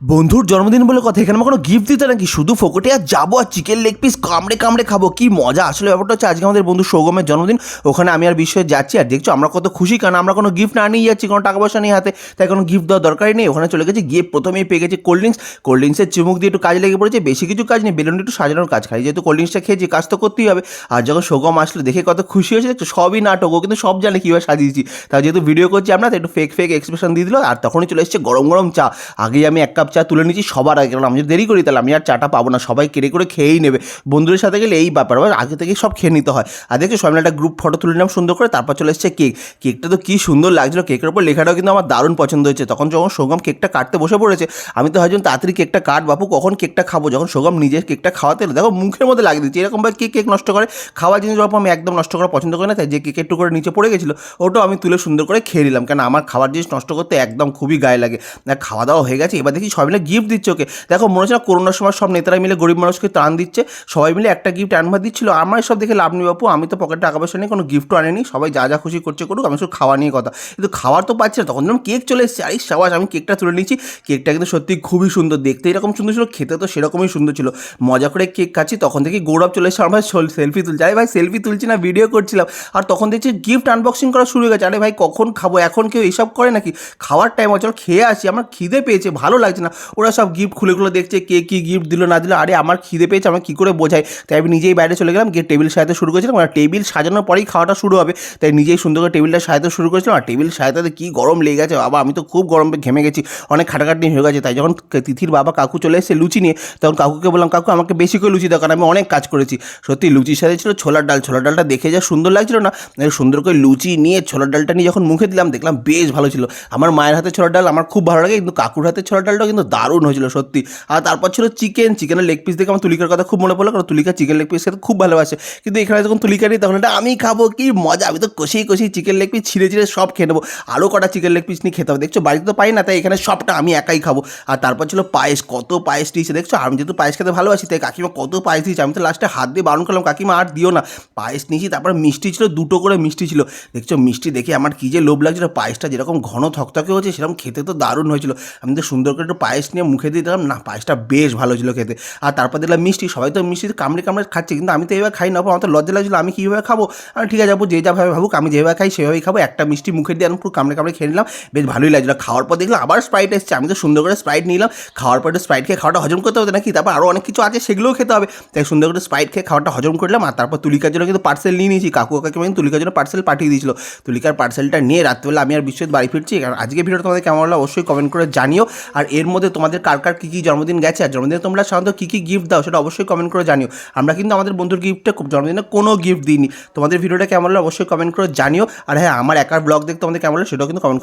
বন্ধুর জন্মদিন বলে কথা, এখানে আমার কোনো গিফট দিতে নাকি? শুধু ফোকটে আর যাব আর চিকেন লেগ পিস কামড়ে কামড়ে খাব, কি মজা? আসলে ব্যাপারটা হচ্ছে আজকে আমাদের বন্ধু সৌগমের জন্মদিন, ওখানে আমি আর বিষয়ে যাচ্ছি। আর দেখছ, আমরা কত খুশি, কারণ আমরা কোনো গিফট না নিয়ে যাচ্ছি, কোনো টাকা পয়সা নিয়ে হাতে, তাই কোনো গিফট দেওয়ার দরকারই নেই। ওখানে চলে গেছি, গিয়ে প্রথমেই পেয়ে গেছি কোল্ড ড্রিঙ্কস কোল্ড ড্রিঙ্কসের চুমুক দিয়ে একটু কাজ লেগে পড়েছে, বেশি কিছু কাজ নেই, বেলুন একটু সাজানোর কাজ। খাই যেহেতু কোল্ড ড্রিঙ্কসটা খেয়েছি, কাজ তো করতেই হবে। আর যখন সৌগম আসলো, দেখে কত খুশি হয়েছে, দেখছ, সবই নাটক, ও কিন্তু সব জানে কীভাবে সাজিয়েছি। তাই যেহেতু ভিডিও করছি আমরা তো একটু ফেক ফেক এক্সপ্রেশন দিয়ে দিল, আর তখনই চলে এসেছে গরম গরম চা। আগেই আমি এক কাপ চা তুলে নিয়েছি সবার আগে। কারণ আমি যদি দেরি করি তাহলে আমি আর চাটা পাবো না, সবাই কেড়ে করে খেয়েই নেবে। বন্ধুদের সাথে গেলে এই ব্যাপার, আবার আগে থেকে সব খেয়ে নিতে হয়। আর দেখছ সবাই একটা গ্রুপ ফটো তুলে নিলাম সুন্দর করে, তারপর চলে এসেছে কেক কেকটা তো কি সুন্দর লাগছিল কেকের উপর লেখাটাও কিন্তু আমার দারুণ পছন্দ হয়েছে। তখন যখন সৌগম কেকটা কাটতে বসে পড়েছে, আমি তো ভাবছিলাম, তাড়াতাড়ি কেকটা কাট, বাপু, কখন কেকটা খাব? যখন সৌগম নিজের কেকটা খাওয়াতে দেখো মুখের মধ্যে লাগিয়ে দিচ্ছে। এরকমভাবে কে কেক নষ্ট করে? খাওয়ার জিনিস বাপু আমি একদম নষ্ট করা পছন্দ করি না, তাই যে কেকের টুকরো নিচে পড়ে গেছিল, ওটাও আমি তুলে সুন্দর করে খেয়ে নিলাম। কেন, আমার খাবার জিনিস নষ্ট করতে একদম খুবই গায়ে লাগে। খাওয়া দাওয়া হয়ে গেছে, এবার দেখি সবাই মিলে গিফট দিচ্ছে ওকে। দেখো, মনে হচ্ছে না করোনার সময় সব নেতারা মিলে গরিব মানুষকে ত্রাণ দিচ্ছে, সবাই মিলে একটা গিফট আনবার দিচ্ছিল। আমার সব দেখে লাভ নেই বাপু, আমি তো পকেটে টাকা পয়সা নেই কোনো গিফটও আনেনি। সবাই যা যা খুশি করছে করুক, আমি শুধু খাওয়া নিয়ে কথা। কিন্তু খাওয়ার তো পাচ্ছি না, তখন যখন কেক চলে এসেছে। আরে সাবাস, আমি কেকটা তুলে নিয়েছি। কেকটা কিন্তু সত্যি খুবই সুন্দর, দেখতে এরকম সুন্দর ছিল, খেতে তো সেরকমই সুন্দর ছিল। মজা করে কেক খাচ্ছি, তখন থেকে গৌরব চলে এসে আমার সেলফি তুলছে। আরে ভাই সেলফি তুলছি না ভিডিও করছিলাম। আর তখন দেখছি গিফট আনবক্সিং করা শুরু হয়ে গেছে। আরে ভাই, কখন খাব, এখন কেউ এসব করে নাকি? খাওয়ার টাইম চল খেয়ে আসি, আমার খিদে পেয়েছে, ভালো লাগছে না। ওরা সব গিফট খুলে খুলে দেখছে, কে কী গিফট দিল, না দিল। আরে, আমার খিদে পেয়েছে আমার কী করে বোঝাই তাই আমি নিজেই বাইরে চলে গেলাম, গিয়ে টেবিল সাজাতে শুরু করেছিলাম। আর টেবিল সাজানোর পরেই খাওয়াটা শুরু হবে। তাই নিজেই সুন্দর করে টেবিলটা সাজাতে শুরু করেছিলাম। আর টেবিল সাজাতে কী গরম লেগে গেছে, বাবা, আমি তো খুব গরম ঘেমে গেছি। অনেক খাটাখাটি হয়ে গেছে। তাই যখন তিথির বাবা কাকু চলে এসে লুচি নিয়ে, তখন কাকুকে বললাম, কাকু, আমাকে বেশি করে লুচি দাও আমি অনেক কাজ করেছি। সত্যি লুচির সাথে ছিল ছোলার ডাল। ছোলার ডালটা দেখে যা সুন্দর লাগছিল না সুন্দর করে লুচি নিয়ে ছোলার ডালটা নিয়ে যখন মুখে দিলাম, দেখলাম বেশ ভালো ছিল। আমার মায়ের হাতে ছোলার ডাল আমার খুব ভালো লাগে, কিন্তু কাকুর হাতে ছোলার ডালটা কিন্তু দারুণ হয়েছিল, সত্যি। আর তারপর ছিল চিকেন চিকেনের লেগ পিস দেখে আমার তুলিকার কথা খুব মনে পড়ল, কারণ তুলিকা চিকেন লেগ পিস খেতে খুব ভালোবাসে। কিন্তু এখানে যখন তুলিকা নিই, তখন এটা আমি খাব, কি মজা, আমি তো কষেই কষেই চিকেন লেগ পিস ছিঁড়ে ছিঁড়ে সব খেয়ে নেব। আরও কটা চিকেন লেগ পিস নিয়ে খেতে হবে। দেখছ, বাড়িতে তো পাই না, তাই এখানে সবটা আমি একাই খাব। আর তারপর ছিল পায়েস, কত পায়েস দিয়েছে দেখছ? আমি যেহেতু পায়েস খেতে ভালোবাসি, তাই কাকিমা কত পায়েস দিয়েছে, আমি তো লাস্টে হাত দিয়ে বারণ করলাম, কাকিমা আর দিও না। পায়েস নিয়েছি, তারপর মিষ্টি ছিল, দুটো করে মিষ্টি ছিল। দেখছ, মিষ্টি দেখে আমার কী যে লোভ লাগছিল, পায়েসটা যেরকম ঘন থকথকে হচ্ছে সেরকম খেতে তো দারুণ হয়েছিল। আমি তো সুন্দর করে একটু পায়েস নিয়ে মুখে দিয়ে দিলাম। না, পায়েসটা বেশ ভালো ছিল খেতে। আর তারপর দিলাম মিষ্টি, সবাই তো মিষ্টি কামড়ে কামড়ে খাচ্ছে, কিন্তু আমি তো এবার খাই না। আমার তো লজ্জা লাগছিল, আমি কীভাবে খাব? আমি ঠিক আছে যাব যে যাভাবে ভাবুক, আমি যেভাবে খাই সেভাবেই খাব। একটা মিষ্টি মুখে দিয়ে আমি পুরো কামড়ে কামড়ে খেয়ে নিলাম, বেশ ভালোই লাগছিল। খাওয়ার পর দেখলাম আবার স্প্রাইট এসছে, আমি তো সুন্দর করে স্প্রাইট নিলাম। খাওয়ার পর স্প্রাইট খেয়ে খাওয়াটা হজম করতে হবে নাকি? তারপর আরও অনেক কিছু আছে, সেগুলোও খেতে হবে। তাই সুন্দর করে স্প্রাইট খেয়ে খাওয়াটা হজম করলাম আর তারপর তুলিকার জন্য কিন্তু পার্সেল নিয়ে নিয়েছি। কাকু কাকিমা কিন্তু তুলিকার জন্য পার্সেল পাঠিয়ে দিয়েছিল। তুলিকার পার্সেলটা নিয়ে রাত্রেবেলা আমি আর বিশ্বজিৎ বাড়ি ফিরছি। কারণ আজকে ভিডিও তোমাদের কেমন লাগল অবশ্যই কমেন্ট করে জানিও। আর এর মধ্যে তোমাদের কার কার কী কী জন্মদিন গেছে আর জন্মদিনে তোমরা সাধারণত কী কী গিফট দাও সেটা অবশ্যই কমেন্ট করে জানিও। আমরা কিন্তু আমাদের বন্ধুর গিফটে জন্মদিনে কোনো গিফট দিইনি। তোমাদের ভিডিওটা কেমন হলো অবশ্যই কমেন্ট করে জানিও। আর হ্যাঁ আমার একার ব্লগ দেখতে তোমাদের কেমন হলো সেটাও কিন্তু কমেন্ট